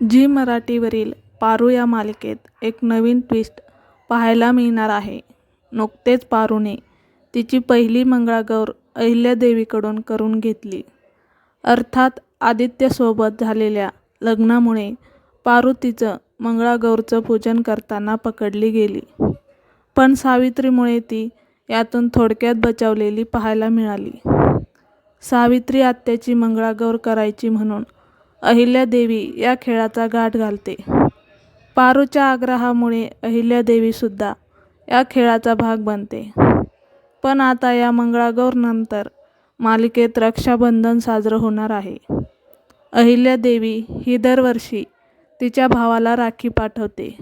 Zee मराठीवरील Paru या मालिकेत एक नवीन ट्विस्ट पाहायला मिळणार आहे. नुकतेच पारूने तिची पहिली मंगळागौर अहिल्यादेवीकडून करून घेतली. अर्थात आदित्यसोबत झालेल्या लग्नामुळे पारू तिचं मंगळागौरचं पूजन करताना पकडली गेली. पण सावित्रीमुळे ती यातून थोडक्यात बचावलेली पाहायला मिळाली. सावित्री आत्याची मंगळागौर करायची म्हणून अहिल्यादेवी या खेळाचा गाठ घालते. पारूच्या आग्रहामुळे अहिल्यादेवीसुद्धा या खेळाचा भाग बनते. पण आता या मंगळागौरनंतर मालिकेत रक्षाबंधन साजरं होणार आहे. अहिल्यादेवी ही दरवर्षी तिच्या भावाला राखी पाठवते.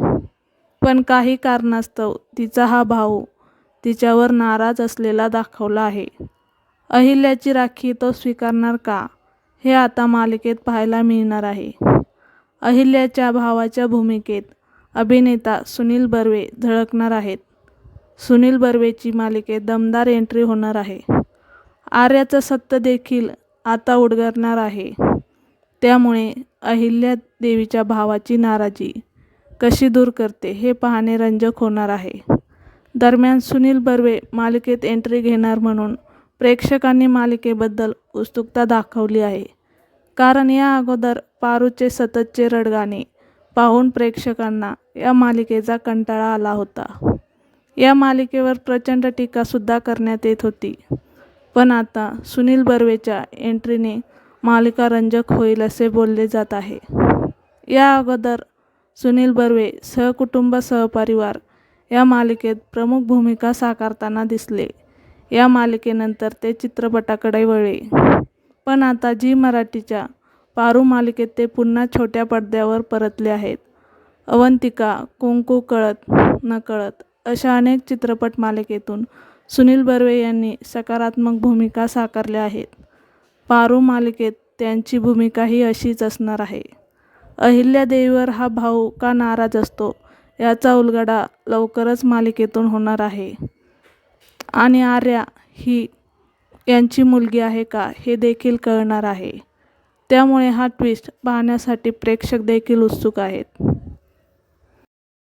पण काही कारणास्तव तिचा हा भाऊ तिच्यावर नाराज असलेला दाखवला आहे. अहिल्याची राखी तो स्वीकारणार का, हे आता मालिकेत पाहायला मिळणार आहे. अहिल्याच्या भावाच्या भूमिकेत अभिनेता सुनील बर्वे झळकणार आहेत. सुनील बर्वेची मालिकेत दमदार एंट्री होणार आहे. आर्याचं सत्य देखील आता उडगरणार आहे. त्यामुळे अहिल्या देवीच्या भावाची नाराजी कशी दूर करते, हे पाहणे रंजक होणार आहे. दरम्यान सुनील बर्वे मालिकेत एंट्री घेणार म्हणून प्रेक्षकांनी मालिकेबद्दल उत्सुकता दाखवली आहे. कारण या अगोदर पारूचे सततचे रडगाणे पाहून प्रेक्षकांना या मालिकेचा कंटाळा आला होता. या मालिकेवर प्रचंड टीकासुद्धा करण्यात येत होती. पण आता सुनील बर्वेच्या एंट्रीने मालिका रंजक होईल असे बोलले जात आहे. या अगोदर सुनील बर्वे सहकुटुंब सहपरिवार या मालिकेत प्रमुख भूमिका साकारताना दिसले. या मालिकेनंतर ते चित्रपटाकडे वळले. पण आता झी मराठीच्या पारू मालिकेत ते पुन्हा छोट्या पडद्यावर परतले आहेत. अवंतिका, कुंकू कळत नकळत अशा अनेक चित्रपट मालिकेतून सुनील बर्वे यांनी सकारात्मक भूमिका साकारल्या आहेत. पारू मालिकेत त्यांची भूमिकाही अशीच असणार आहे. अहिल्यादेवीवर हा भाऊ का नाराज असतो, याचा उलगडा लवकरच मालिकेतून होणार आहे. आणि आर्या ही यांची मुलगी आहे का, हे देखील कळणार आहे. त्यामुळे हा ट्विस्ट पाहण्यासाठी प्रेक्षक देखील उत्सुक आहेत.